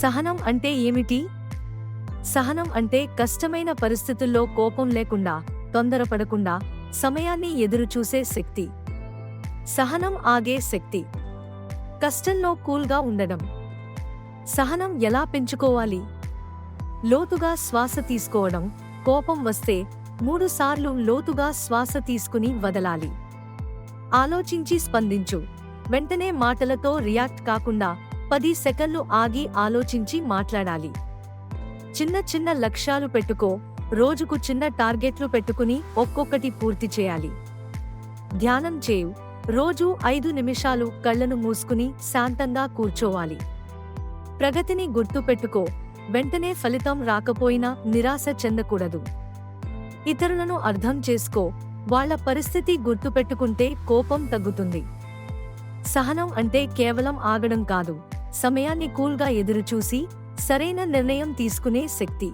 సహనం అంటే ఏమిటి? సహనం అంటే కష్టమైన పరిస్థితుల్లో కోపం లేకుండా తొందరపడకుండా సమయాన్ని ఎదురుచూసే శక్తి. సహనం ఆగే శక్తి. కష్టంలో కూల్గా ఉండడం. సహనం ఎలా పెంచుకోవాలి? లోతుగా శ్వాస తీసుకోవడం. కోపం వస్తే మూడుసార్లు లోతుగా శ్వాస తీసుకుని వదలాలి. ఆలోచించి స్పందించు. వెంటనే మాటలతో రియాక్ట్ కాకుండా పది సెకన్లు ఆగి ఆలోచించి మాట్లాడాలి. చిన్న చిన్న లక్ష్యాలు పెట్టుకో రోజుకు చిన్న టార్గెట్లు పెట్టుకుని ఒక్కొక్కటి పూర్తి చేయాలి. ధ్యానం చేయు రోజు ఐదు నిమిషాలు కళ్ళను మూసుకుని శాంతంగా కూర్చోవాలి. ప్రగతిని గుర్తుపెట్టుకో వెంటనే ఫలితం రాకపోయినా నిరాశ చెందకూడదు. ఇతరులను అర్థం చేసుకో వాళ్ళ పరిస్థితి గుర్తుపెట్టుకుంటే కోపం తగ్గుతుంది. సహనం అంటే కేవలం ఆగడం కాదు. సమయాన్ని కూల్గా ఎదురుచూసి సరైన నిర్ణయం తీసుకునే శక్తి.